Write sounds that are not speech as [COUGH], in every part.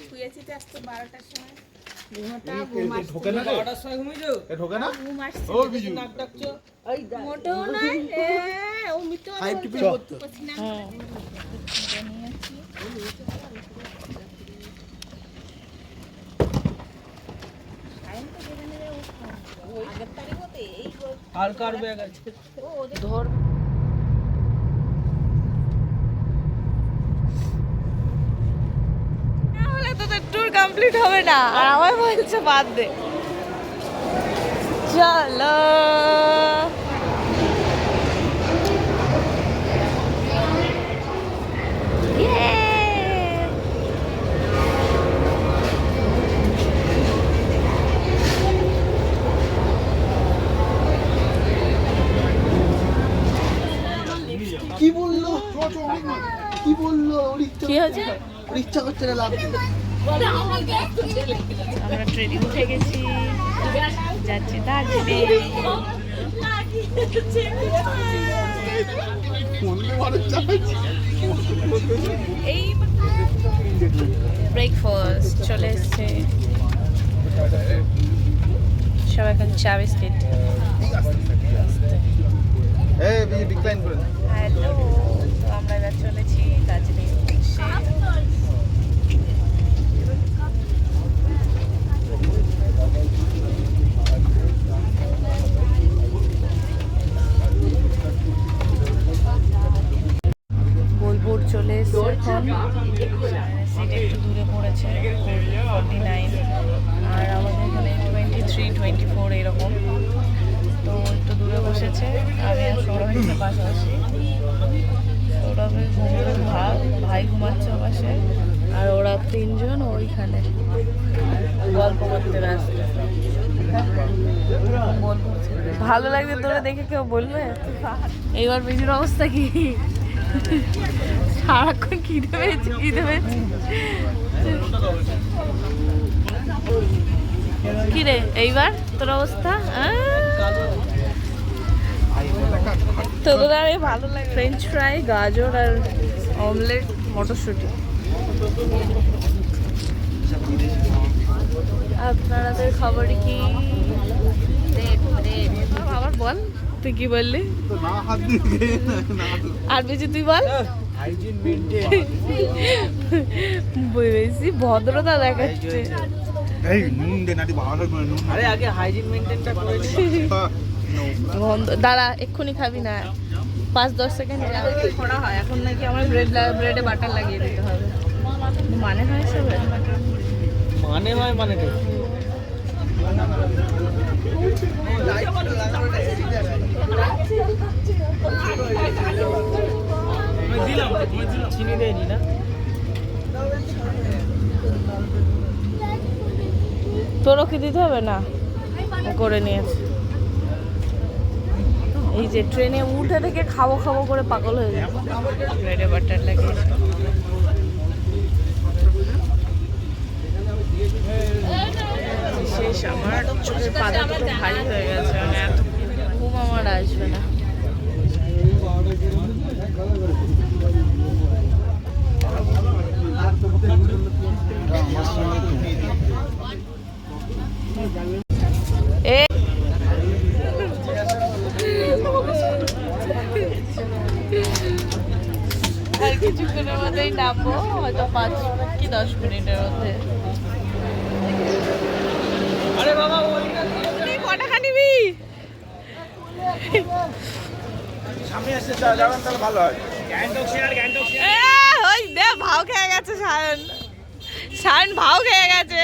শুয়েছিতে আসতো বারোটার সময় ঢোকে না রে? বারোটার সময় ঘুমিয়েছো এ ঢোকে না ঘুম আসছে ও বিজু নাক ডাকছো মোটেও নয় এ, অমিত ফাইভ টিপি করতো আর কার ব্যাগ আছে ধর তাহলে তোদের ট্যুর কমপ্লিট হবে না। আর আমায় বলছে বাদ দে। চলো। কি বলল? কি বলল? কি হয়েছে ওর ইচ্ছা করছে না লাভ আমরা ট্রেনে উঠে গেছি। যাচ্ছি দার্জিলিং এই ব্রেকফাস্ট চলে এসছে। সব এখন চা বিস্কিট। আমরা এবার চলেছি দার্জিলিং। তিনজন ওইখানে। গল্প করতে ভালো লাগবে তোরা দেখে কেউ বলবে? এইবার বেশির অবস্থা কি? সারাক্ষণ খিদে পেয়েছে খিদে পেয়েছে। কি রে এইবার তোর অবস্থা? তোদের আর ভালো লাগে ফ্রেঞ্চ ফ্রাই গাজর আর অমলেট মটরশুঁটি। আপনাদের খবর কি? আবার বল। তুই কি বললি? তো না হাত দিয়ে না আর বেশি তুই বল। হাইজিন বেশি ভদ্রতা দেখাচ্ছে। দাঁড়া এক্ষুনি খাবি না। পাঁচ দশ সেকেন্ড হয়? এখন নাকি আমার ব্রেড ব্রেডে বাটার লাগিয়ে দিতে হবে। মানে হয় সব? মানে হয় মানে তোমায় দিলাম। চিনি দেয়নি না? তোরও কি দিতে হবে? না করে নিয়েছে। এই যে ট্রেনে উঠে থেকে খাব খাব করে পাগল হয়ে যায় ব্রেডে বাটার লাগিয়ে শেষ। আমার চোখের পাতা দুটো ভারী হয়ে গেছে মানে এত ঘুম আমার আসবে না। আর কিছুক্ষণের মধ্যেই নামবো, হয়তো পাঁচ কি দশ মিনিটের মধ্যে। সামনে যাবেন তাহলে ভালো হয়। ওই দে ভাও খেয়ে গেছে সায়ন। সায়ন ভাও খেয়ে গেছে।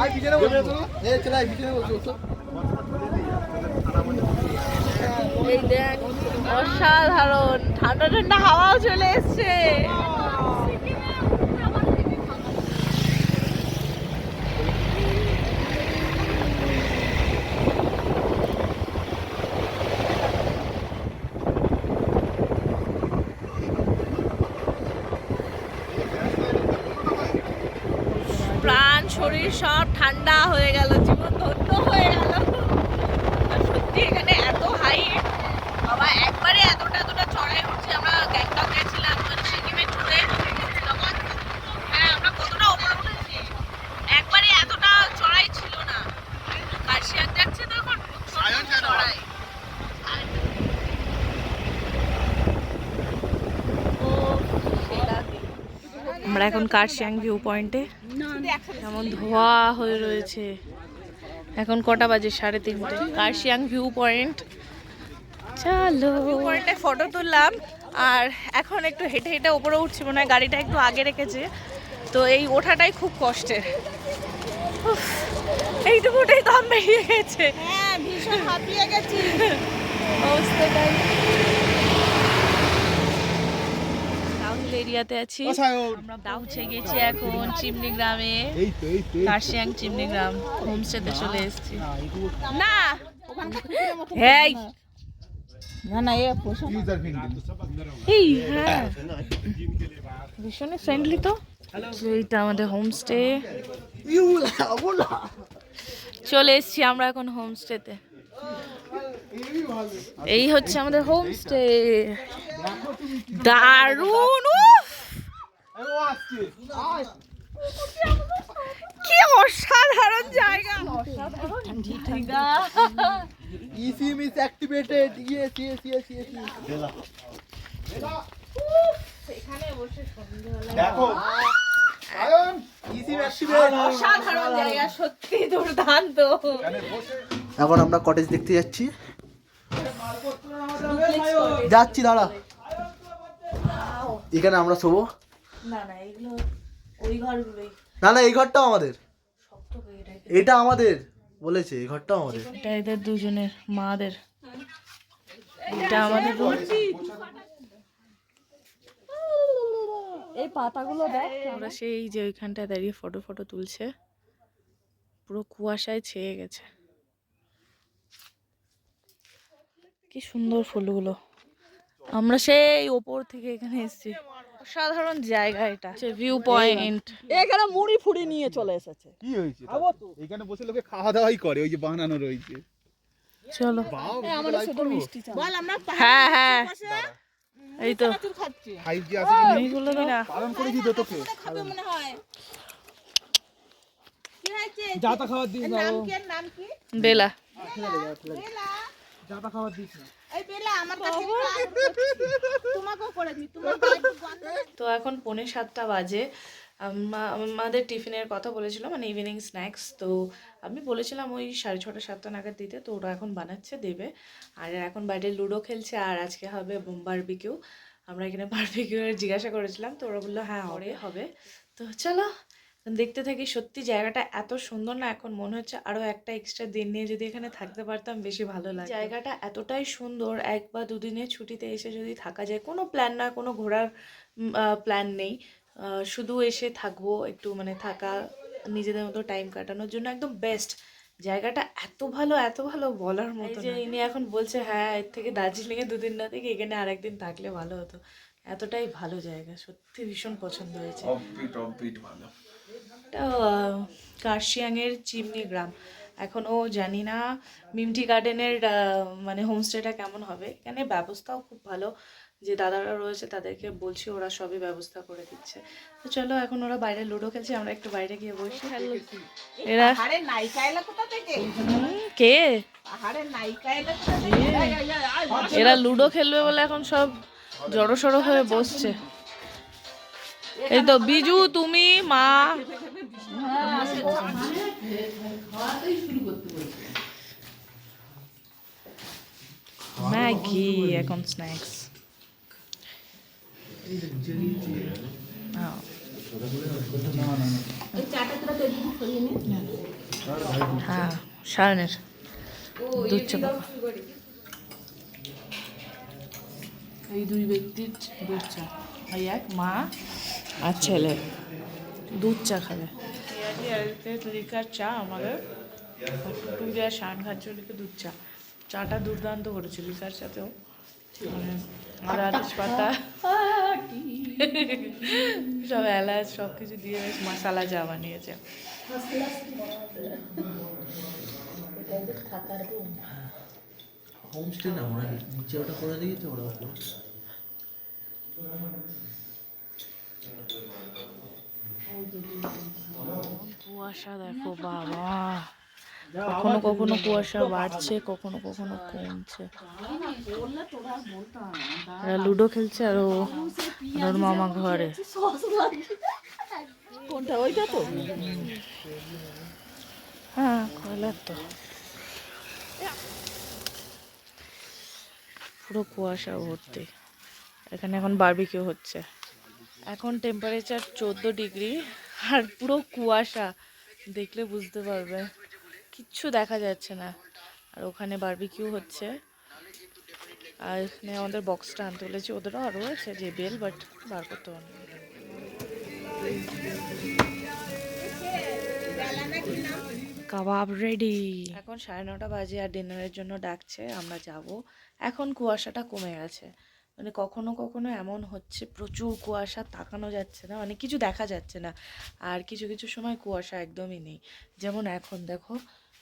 আই বসে তো এ চলে আই পিছনে বসে বসে দেখ অসাধারণ। ঠান্ডা ঠান্ডা হাওয়াও চলে এসছে। শরীর সব ঠান্ডা হয়ে গেল জীবন ধন্য হয়ে গেল। সত্যি এখানে এত হাইট বাবা একবারে এতটা এতটা চড়াই উঠছে আমরা গ্যাংটক গেছিলাম সিকিমের ট্যুরে তখন হ্যাঁ আমরা কতটা উঠেছি? একবারে এতটা চড়াই ছিল না। যাচ্ছে তখন চড়াই। আমরা এখন কার্শিয়াং ভিউ পয়েন্টে কেমন ধোয়া হয়ে রয়েছে। এখন কটা বাজে? সাড়ে তিনটে। Kurseong view point. চলো। ভিউ পয়েন্টে ফটো তুললাম। আর এখন একটু হেঁটে হেঁটে ওপরে উঠছি মনে হয় গাড়িটা একটু আগে রেখেছে। তো এই ওঠাটাই খুব কষ্টের। এইটুকুটাই দাম বেরিয়ে গেছে। হ্যাঁ ভীষণ হাঁপিয়ে গেছি। অবস্থাটাই এরিয়াতে আছি। আমরা পৌঁছে গেছি এখন চিমনি গ্রামে। এই তো এই তো কার্শিয়াং চিমনি গ্রাম। হোমস্টেতে চলে এসেছি। না এই না! এ এই হ্যাঁ। ভীষণই ফ্রেন্ডলি তো। তো এইটা আমাদের হোমস্টে। চলে এসেছি আমরা এখন হোমস্টেতে। এই হচ্ছে আমাদের হোমস্টে। দারুণ আয় কি অসাধারণ জায়গা। দেখো। আয়ন অসাধারণ সত্যি দুর্দান্ত। এখন আমরা কটেজ দেখতে যাচ্ছি। যাচ্ছি দাঁড়া। এখানে আমরা শোবো? না না এগুলো ওই ঘরগুলোই। না না এই ঘরটাও আমাদের। এটা এটা আমাদের বলেছে এই ঘরটাও আমাদের। এটা এদের দুজনের মাদের। এটা আমাদের room। এই পাতাগুলো দেখ ওরা সেই যে ওইখানটায় দাঁড়িয়ে ফটো ফটো তুলছে। পুরো কুয়াশায় ছেয়ে গেছে। কি সুন্দর ফুলগুলো। আমরা সেই ওপর থেকে এখানে এসেছি। সাধারণ জায়গা এটা। ভিউ পয়েন্ট এখানে মুড়ি ফুড়ি নিয়ে চলে এসেছে। কি হয়েছে? এখানে বসে লোকে খাওয়া দাওয়াই করে ওই যে বানানো রয়েছে। চলো। বাও আমাদের শুধু মিষ্টি চা বল আমরা হ্যাঁ হ্যাঁ। এই তো। খাচ্ছি। ফাইভ জি আছে কি এইগুলো না পালন করেছি তো তোকে। খাবে মনে হয়। কি হয়েছে? যাতা খাবার দিস না নাম কি? নাম কি? বেলা। বেলা। যাতা খাবার দিস না। [LAUGHS] তো এখন পৌনে সাতটা বাজে। আমা- আমাদের টিফিনের কথা বলেছিল মানে ইভিনিং স্ন্যাক্স তো আমি বলেছিলাম ওই সাড়ে ছটা সাতটা নাগাদ দিতে তো ওরা এখন বানাচ্ছে দেবে। আর এখন বাইরে লুডো খেলছে আর আজকে হবে বারবিকিউ আমরা এখানে বারবিকিউ জিজ্ঞাসা করেছিলাম তো ওরা বলল হ্যাঁ ওরে হবে। তো চলো দেখতে থাকি সত্যি জায়গাটা এত সুন্দর না এখন মনে হচ্ছে আরও একটা এক্সট্রা দিন নিয়ে যদি এখানে থাকতে পারতাম বেশি ভালো লাগে জায়গাটা এতটাই সুন্দর এক বা দুদিনের ছুটিতে এসে যদি থাকা যায় কোনো প্ল্যান না কোনো ঘোরার প্ল্যান নেই। শুধু এসে থাকব একটু মানে থাকা নিজেদের মতো টাইম কাটানোর জন্য একদম বেস্ট জায়গাটা এত ভালো এত ভালো বলার মতো যে ইনি এখন বলছে হ্যাঁ এর থেকে দার্জিলিংয়ে দুদিন না থেকে এখানে আরেকদিন থাকলে ভালো হতো। এতটাই ভালো জায়গা সত্যি ভীষণ পছন্দ হয়েছে। ভালো। কার্শিয়াংয়ের চিমনি গ্রাম। এখনও জানি না মিমটি গার্ডেনের মানে হোমস্টেটা কেমন হবে। এখানে ব্যবস্থাও খুব ভালো। যে দাদারা রয়েছে তাদেরকে বলছি ওরা সবই ব্যবস্থা করে দিচ্ছে। তো চলো এখন ওরা বাইরে লুডো খেলছে আমরা একটু বাইরে গিয়ে বসি। এরা কে? এরা লুডো খেলবে বলে এখন সব জড়ো সড়ো হয়ে বসছে। এই তো বিজু, তুমি, মা। ম্যাগি, এখন স্ন্যাক্স হ্যাঁ সায়নের দুধ চা এই দুই ব্যক্তির দুধ চা। এক, মা। আর ছেলে? দুধ চা খাবে। লিকার চা আমাদের টুটুরি আর শান খাচ্ছে দুধ চা চাটা দুর্দান্ত করেছে লিকার চাতেও মানে আদা তেজপাতা। সব এলাচ সব কিছু দিয়ে বেশ মশালা চা বানিয়েছে। হোমস্টে না ওরা নিচে ওটা করে দিয়েছে ওরা উপরে কুয়াশা দেখো বাবা। কখনো কখনো কুয়াশা বাড়ছে কখনো কখনো কমছে। এরা লুডো খেলছে আর ও ওর মামা ঘরে। কোনটা ওইটা তো? হ্যাঁ কয়লার তো। পুরো কুয়াশা ভর্তি। এখানে এখন বারবিকিউ হচ্ছে। এখন টেম্পারেচার চোদ্দ ডিগ্রি আর পুরো কুয়াশা, দেখলে বুঝতে পারবে। কিচ্ছু দেখা যাচ্ছে না। আর ওখানে বারবিকিউ হচ্ছে। আর এখানে আমাদের বক্সটা আনতে বলেছি, ওদেরও আরও আছে যে বেল বাট বার করতে পারবে কাবাব রেডি এখন সাড়ে নটা বাজে আর ডিনারের জন্য ডাকছে, আমরা যাব। এখন কুয়াশাটা কমে গেছে। মানে কখনো কখনো এমন হচ্ছে প্রচুর কুয়াশা তাকানো যাচ্ছে না মানে কিছু দেখা যাচ্ছে না। আর কিছু কিছু সময় কুয়াশা একদমই নেই। যেমন এখন দেখো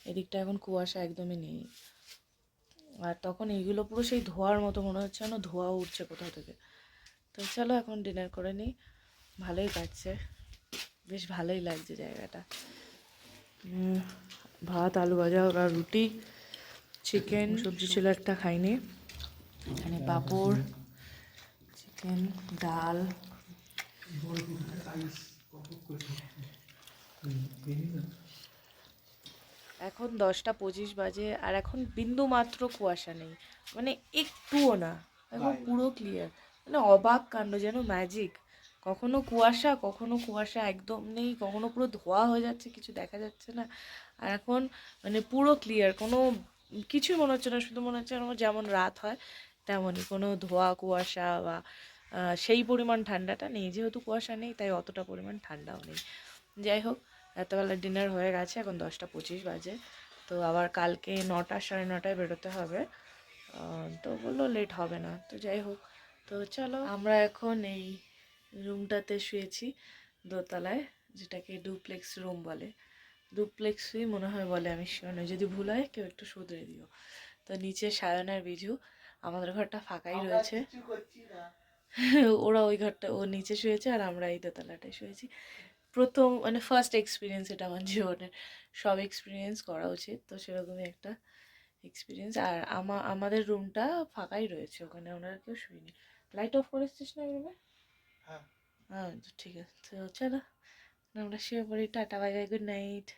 এদিকটা এখন কুয়াশা একদমই নেই। আর তখন এইগুলো পুরো সেই ধোয়ার মতো মনে হচ্ছে যেন ধোয়া উঠছে কোথাও থেকে। তো চলো এখন ডিনার করে নিই। ভালোই কাটছে। বেশ ভালোই লাগছে জায়গাটা। ভাত আলু ভাজা ওরা রুটি চিকেন সবজি ছিল একটা খাইনি। এখানে পাঁপড় চিকেন ডাল। এখন দশটা পঁচিশ বাজে আর এখন বিন্দু মাত্র কুয়াশা নেই। মানে একটুও না এখন পুরো ক্লিয়ার মানে অবাক কাণ্ড যেন ম্যাজিক কখনো কুয়াশা কখনো কুয়াশা একদম নেই কখনো পুরো ধোয়া হয়ে যাচ্ছে কিছু দেখা যাচ্ছে না। আর এখন মানে পুরো ক্লিয়ার কোনো কিছুই মনে হচ্ছে না শুধু মনে হচ্ছে যেমন রাত হয় তেমনই কোনো ধোয়া কুয়াশা বা সেই পরিমাণ ঠান্ডাটা নেই। যেহেতু কুয়াশা নেই তাই অতটা পরিমাণ ঠান্ডাও নেই। যাই হোক এতবেলা ডিনার হয়ে গেছে এখন দশটা পঁচিশ বাজে। তো আবার কালকে নটা সাড়ে নটায় বেরোতে হবে। তো বলল লেট হবে না। তো যাই হোক তো চলো আমরা এখন এই রুমটাতে শুয়েছি দোতলায় যেটাকে ডুপ্লেক্স রুম বলে। ডুপ্লেক্সই মনে হয় বলে আমি শিওর নই। যদি ভুল হয় কেউ একটু শুধরে দিও। তো নিচে সায়নার বিজু আমাদের ঘরটা ফাঁকাই রয়েছে। ওরা ওই ঘরটা ও নিচে শুয়েছে আর আমরা এই দোতলাটায় শুয়েছি। প্রথম মানে ফার্স্ট এক্সপিরিয়েন্স এটা আমার জীবনের। সব এক্সপিরিয়েন্স করা উচিত। তো সেরকমই একটা এক্সপিরিয়েন্স আর আমা আমাদের রুমটা ফাঁকাই রয়েছে ওখানে ওনারা কেউ শুইনি। লাইট অফ করেছিস না রুমে হ্যাঁ। হ্যাঁ ঠিক আছে। তো চলো আমরা শুয়ে পড়ি। Tata bye bye good night